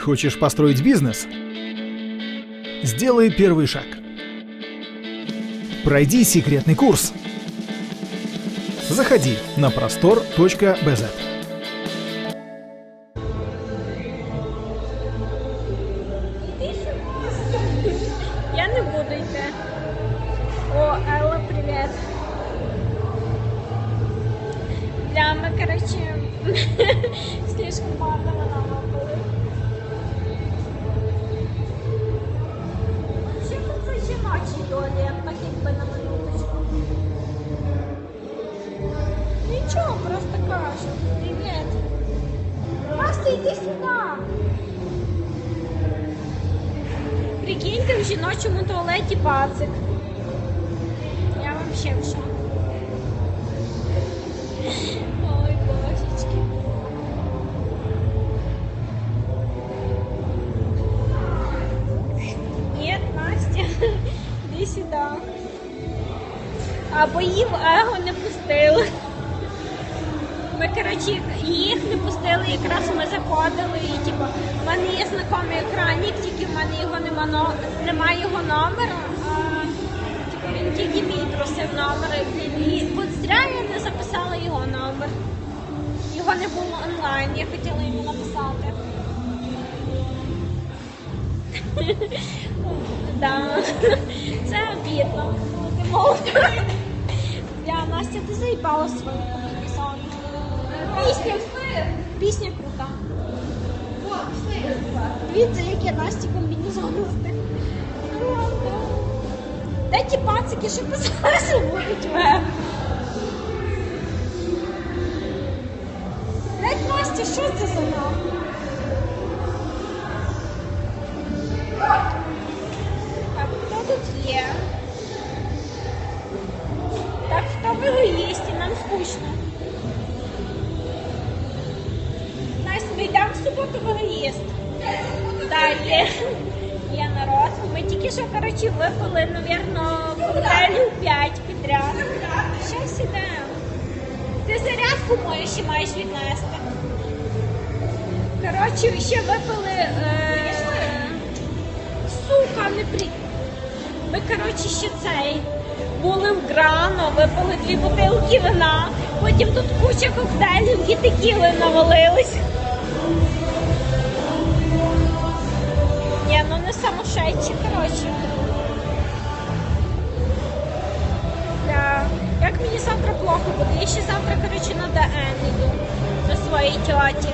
Хочешь построить бизнес? Сделай первый шаг. Пройди секретный курс. Заходи на простор.бз. Я не буду йти. О, Елла, привіт. Да, ми, короче, слишком багато вона були. Ще тут це так якби на минуточку. Нічого, просто кажу. Привіт. Настя, йди сюди. Прикиньте, в жіночому туалеті пацик. Я вообще в шоку. А боїв его не пустили. Ми, коротше, їх не пустили, якраз ми заходили і типу, в мене є знайомий охранник, тільки в мене його нема, немає його номера, типу, він тільки мій просив номер. І, от зря я не записала його номер. Його не було онлайн, я хотіла йому написати. Це обідно. Ти молода. Заїбала свою написала. Пісня. Пісня крута. Дивіться, як я Насті комбінезон встиг. Де ті пацики, що писалися будуть веб? Блять, Настя, що це за нам? А хто тут є? Так, хто в егоїсті, нам скучно. Настя, ми йдемо в суботу в егоїст. Так, є, народ. Ми тільки що, коротше, випили, навірно, коктейлів 5 підряд. Щас ідемо. Ти зарядку мою ще маєш віднести. Коротше, ще випили. Е... Сука, не при. Ми, коротше, ще цей. Були в Грано, випили дві бутилки вина, потім тут куча коктейлів і текіли навалились. Ні, ну не самошедші, коротше. Да. Як мені завтра плохо буде? Я ще завтра, коротше, на ДН йду до своєї тьоті.